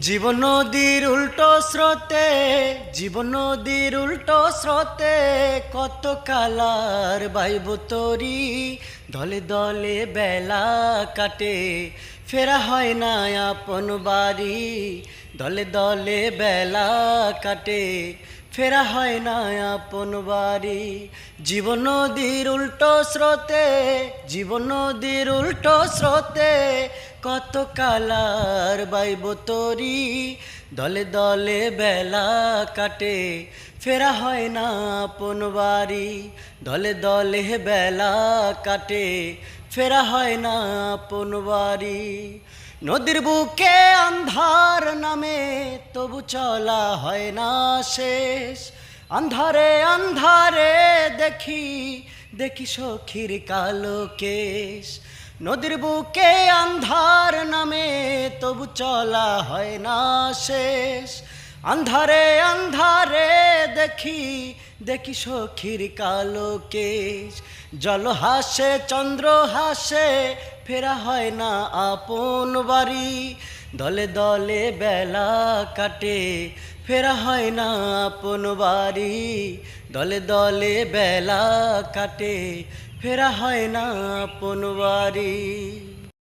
জীবন নদীর উল্টো স্রোতে, জীবন নদীর উল্টো স্রোতে কত কালার বাইব তরি। দলে দলে বেলা কাটে, ফেরা হয় না আপন বাড়ি। দলে দলে বেলা কাটে, ফেরা হয় না আপন বাড়ি। জীবন নদীর উল্টো স্রোতে, জীবন নদীর উল্টো স্রোতে কত কালার বাইব তরি। দলে দলে বেলা কাটে, ফেরা হয় না আপন বাড়ি। দলে দলে বেলা কাটে, ফেরা হয় না আপন বাড়ি। নদীর বুকে আন্ধার নামে তবু চলা হয় না শেষ। আন্ধারে আন্ধারে দেখি দেখি সখীর কালো কেশ। নদীর বুকে আন্ধার নামে তবু চলা হয় না শেষ। আন্ধারে আন্ধারে দেখি দেখি সখীর কালো কেশ। জল হাসে, চন্দ্র হাসে, ফেরা হয় না আপন বাড়ি। দলে দলে বেলা কাটে ফেরা হয় না আপন বাড়ি দলে দলে বেলা কাটে। ফেরা হয় না আপন বাড়ি।